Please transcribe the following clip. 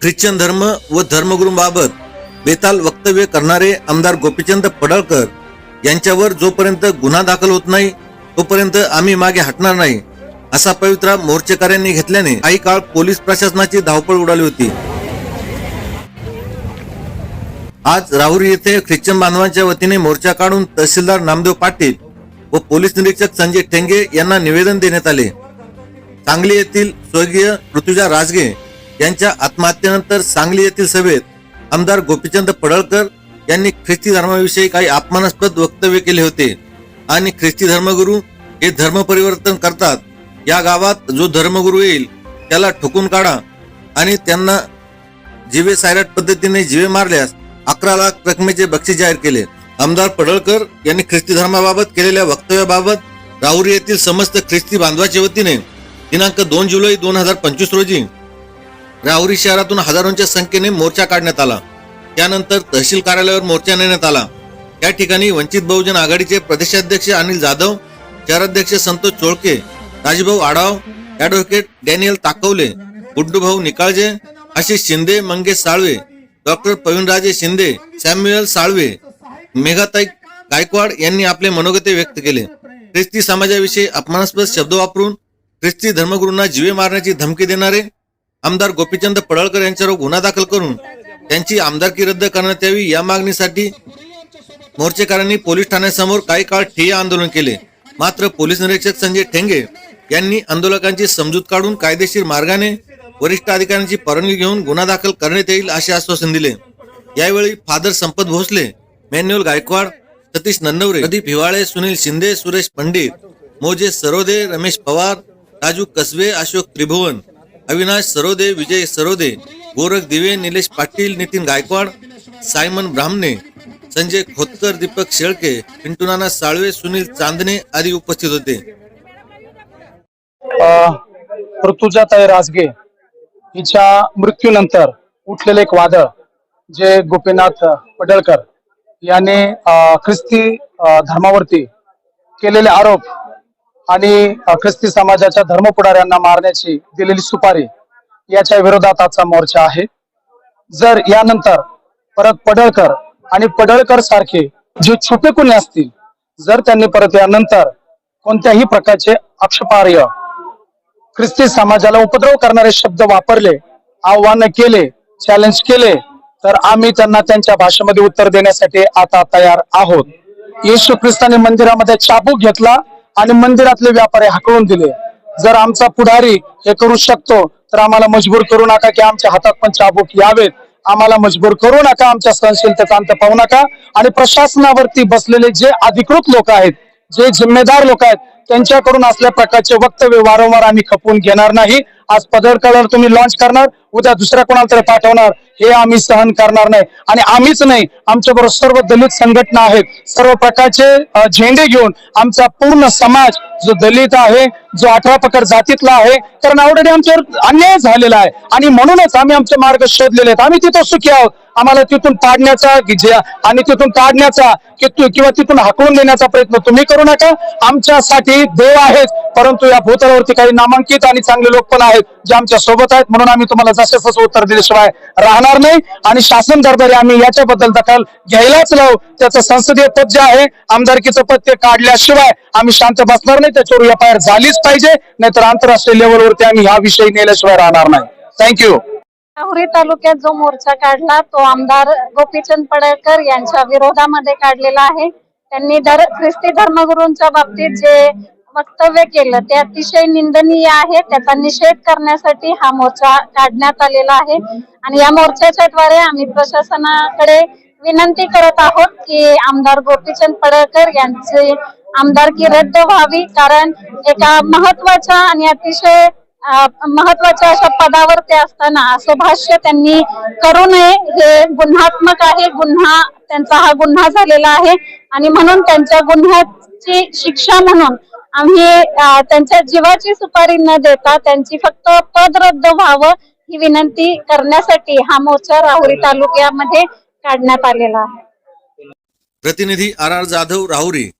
Christian धर्म व धर्मगुरूंबाबत बेताल वक्तव्य करणारे आमदार गोपीचंद पडळकर यांच्यावर जोपर्यंत गुन्हा दाखल होत नाही तोपर्यंत आम्ही मागे हटणार नाही असा पवित्रा मोर्चेकऱ्यांनी घेतल्याने काही काळ पोलीस प्रशासनाची धावपळ उडाली होती. आज राहुरी येथे ख्रिश्चन बांधवांच्या वतीने मोर्चा काढून तहसीलदार नामदेव पाटील व पोलीस निरीक्षक संजय ठेंगे यांना निवेदन देण्यात आले. सांगली येथील स्वर्गीय ऋतुजा राजगे यांच्या आत्महत्येनंतर सांगली येथील सभेत आमदार गोपीचंद पडळकर यांनी ख्रिस्ती धर्माविषयी काही अपमानास्पद वक्तव्य केले होते आणि ख्रिस्ती धर्मगुरू हे धर्म परिवर्तन करतात. या गावात जो धर्मगुरू येईल त्याला ठोकून काढा आणि त्यांना जिवे सायरट पद्धतीने जिवे मारल्यास अकरा लाख रकमेचे बक्षीस जाहीर केले. आमदार पडळकर यांनी ख्रिस्ती धर्माबाबत केलेल्या वक्तव्याबाबत राहुरी येथील समस्त ख्रिस्ती बांधवाच्या वतीने दिनांक दोन जुलै दोन हजार पंचवीस रोजी राहुरी शहरातून हजारोंच्या संख्येने मोर्चा काढण्यात आला. त्यानंतर तहसील कार्यालयावर मोर्चा नेण्यात आला. या ठिकाणी वंचित बहुजन आघाडीचे प्रदेशाध्यक्ष अनिल जाधव शहराध्यक्ष Santosh Cholke Rajbhau Adhav advocate Daniel Takawale Guddubhau Nikalje Ashish Shinde Mangesh Salve doctor Pravinraje Shinde Samuel Salve Meghatai Gaikwad यांनी आपले मनोगते व्यक्त केले. ख्रिस्ती समाजाविषयी अपमानास्पद शब्द वापरून ख्रिस्ती धर्मगुरूंना जीवे मारण्याची धमकी देणारे आमदार गोपीचंद पडळकर यांच्यावर गुन्हा दाखल करून त्यांची आमदारकी रद्द करण्यात यावी या मागणीसाठी मोर्चेकऱ्यांनी पोलीस ठाण्यासमोर काही काळ ठिय्या आंदोलन केले. मात्र पोलीस निरीक्षक संजय ठेंगे यांनी आंदोलकांची समजूत काढून कायदेशीर मार्गाने वरिष्ठ अधिकाऱ्यांची परवानगी घेऊन गुन्हा दाखल करण्यात येईल असे आश्वासन दिले. यावेळी फादर संपत भोसले मॅन्युअल गायकवाड सतीश नन्नवरे प्रदीप हिवाळे सुनील शिंदे सुरेश पंडित मोजे सरोदे रमेश पवार राजू कसबे अशोक त्रिभुवन अविनाश सरोदे विजय सरोदे गोरख दिवे निलेश पाटील नितीन गायकवाड सायमन ब्राह्मणे संजय खोतकर दीपक शेळके पिंटूनाना साळवे सुनील चांदणे आदी उपस्थित होते. ऋतुजाताई राजगे हिच्या मृत्यूनंतर उठलेले एक वादळ जे गोपीनाथ पडळकर याने ख्रिस्ती धर्मावरती केलेले आरोप आणि ख्रिस्ती समाजाच्या धर्मपुढाऱ्यांना मारण्याची दिलेली सुपारी याच्या विरोधात आजचा मोर्चा आहे. जर यानंतर परत पडळकर आणि पडळकर सारखे जे छुपे कुणी असतील जर त्यांनी परत यानंतर कोणत्याही प्रकारचे आक्षेपार्ह ख्रिस्ती समाजाला उपद्रव करणारे शब्द वापरले आव्हान केले चॅलेंज केले तर आम्ही त्यांना त्यांच्या भाषेमध्ये उत्तर देण्यासाठी आता तयार आहोत. येशू ख्रिस्ताने मंदिरामध्ये चाबूक घेतला आणि मंदिरातले व्यापारी हाकळून दिले. जर आमचा पुढारी हे करू शकतो तर आम्हाला मजबूर करू नका की आमच्या हातात पण चाबूक यावेत. आम्हाला मजबूर करू नका आमच्या सहनशीलतेचा अंत पाहू नका. आणि प्रशासनावरती बसलेले जे अधिकृत लोक आहेत जे जिम्मेदार लोक आहेत त्यांच्याकडून असल्या प्रकारचे वक्तव्य वारंवार आम्ही खपवून घेणार नाही. आज पदर तुम्ही लॉन्च करणार उद्या दुसऱ्या कोणाला तरी पाठवणार हे आम्ही सहन करणार नाही. आणि आम्हीच नाही आमच्या बरोबर सर्व दलित संघटना आहेत. सर्व प्रकारचे झेंडे घेऊन आमचा पूर्ण समाज जो दलित आहे जो अठरा पकड जातीतला आहे कारण ऑलरेडी आमच्यावर अन्याय झालेला आहे. आणि म्हणूनच आम्ही आमचे मार्ग शोधलेले आहेत. आम्ही तिथं सुखी आहोत. आम्हाला तिथून पाडण्याचा आणि तिथून काढण्याचा की किंवा तिथून हाकवून देण्याचा प्रयत्न तुम्ही करू नका. आमच्यासाठी देव आहेत परंतु या भूतलावरती काही नामांकित आणि चांगले लोक पण आहेत. आहेत जे आमच्यासोबत आहेत म्हणून आम्ही तुम्हाला जसे तसं उत्तर दिल्याशिवाय राहणार नाही. आणि शासन दरबारी आम्ही याच्याबद्दल दखल घ्यायलाच लावू. त्याचं संसदीय पद जे आहे आमदारकीचं पद ते काढल्याशिवाय आम्ही शांत बसणार नाही. त्याच्यावर एफआयआर झालीच पाहिजे. नाहीतर आंतरराष्ट्रीय लेवलवरती आम्ही हा विषय नेल्याशिवाय राहणार नाही. थँक्यू राहुरी तालुक्यात जो मोर्चा काढला तो आमदार गोपीचंद पडळकर यांच्या विरोधामध्ये काढलेला आहे. त्यांनी धर ख्रिस्ती धर्मगुरूंच्या बाबतीत जे वक्तव्य केलं. ते अतिशय निंदनीय आहे. त्याचा निषेध करण्यासाठी हा मोर्चा काढण्यात आलेला आहे. आणि या मोर्चाच्या द्वारे आम्ही प्रशासनाकडे विनंती करत आहोत की आमदार गोपीचंद पडळकर यांची आमदारकी रद्द व्हावी. कारण एका महत्त्वाच्या आणि अतिशय महत्त्वाच्या अशा पदावर ते असताना असं भाष्य त्यांनी करू नये. हे गुन्हात्मक आहे. गुन्हा त्यांचा हा गुन्हा झालेला आहे. आणि म्हणून त्यांच्या गुन्ह्याची शिक्षा म्हणून आम्ही त्यांच्या जीवाची सुपारी न देता त्यांची फक्त पद रद्द व्हावं ही विनंती करण्यासाठी हा मोर्चा राहुरी तालुक्यामध्ये काढण्यात आलेला आहे. प्रतिनिधी आर आर जाधव राहुरी